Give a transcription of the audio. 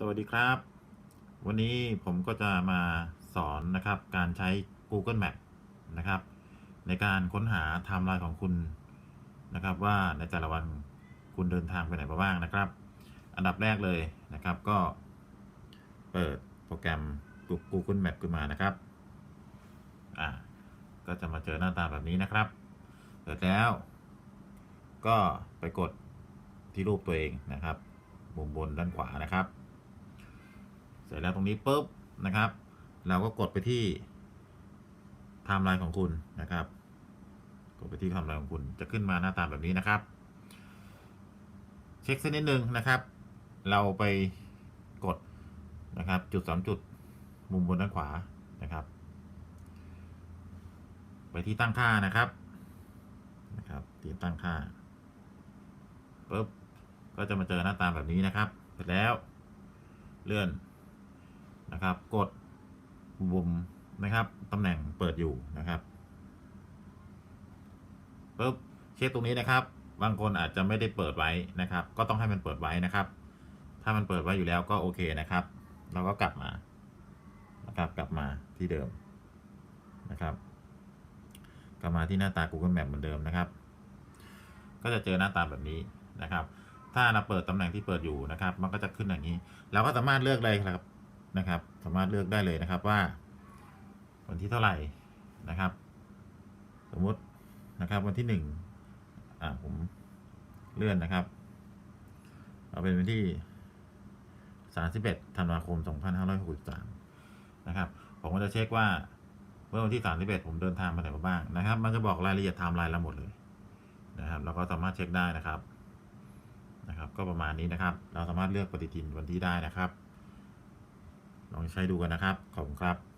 สวัสดีครับ วันนี้ผมก็จะมาสอนนะครับการใช้ Google Map นะครับ ในการค้นหาไทม์ไลน์ของคุณนะครับ ว่าในแต่ละวันคุณเดินทางไปไหนมาบ้างนะครับ อันดับแรกเลยนะครับก็ เปิดโปรแกรม Google Map ขึ้นมานะครับอ่าก็จะมาเจอหน้าตาแบบนี้นะครับเสร็จแล้ว ก็ไปกดที่รูปตัวเองนะครับมุมบนด้านขวานะครับ เสร็จแล้วตรงนี้ปุ๊บนะครับ เราก็กดไปที่ไทม์ไลน์ของคุณนะครับ กดไปที่ไทม์ไลน์ของคุณจะขึ้นมาหน้าตาแบบนี้นะครับ เช็คสักนิดนึงนะครับ เราไปกดนะครับ จุดสามจุดมุมบนด้านขวานะครับ ไปที่ตั้งค่านะครับนะครับที่ตั้งค่าปุ๊บก็จะมาเจอหน้าตาแบบนี้นะครับ เสร็จแล้ว เลื่อน นะครับ กดปุ่มนะครับตำแหน่งเปิดอยู่นะครับปุ๊บเช็คตรงนี้นะครับ บางคนอาจจะไม่ได้เปิดไว้นะครับ ก็ต้องให้มันเปิดไว้นะครับ ถ้ามันเปิดไว้อยู่แล้วก็โอเคนะครับ เราก็กลับมานะครับกลับมาที่เดิมนะครับ กลับมาที่หน้าตา Google Map เหมือนเดิมนะครับ ก็จะเจอหน้าตาแบบนี้นะครับ ถ้าเราเปิดตำแหน่งที่เปิดอยู่นะครับ มันก็จะขึ้นอย่างนี้ เราก็สามารถเลือกเลยครับ นะครับ สามารถเลือกได้เลยนะครับว่า วันที่เท่าไหร่นะครับ สมมตินะครับวันที่หนึ่งอ่าผมเลื่อนนะครับ เอาเป็นวันที่สามสิบเอ็ดธันวาคมสองพันห้าร้อยหกสิบสามนะครับ ผมก็จะเช็คว่าเมื่อวันที่ 31 ผมเดินทางมาไหนมาบ้างนะครับ มันจะบอกรายละเอียดไทม์ไลน์เราหมดเลยนะครับ เราก็สามารถเช็คได้นะครับ นะครับ ก็ประมาณนี้นะครับ เราสามารถเลือกปฏิทินวันที่ได้นะครับ ลองใช้ดูกันนะครับ ขอบคุณครับ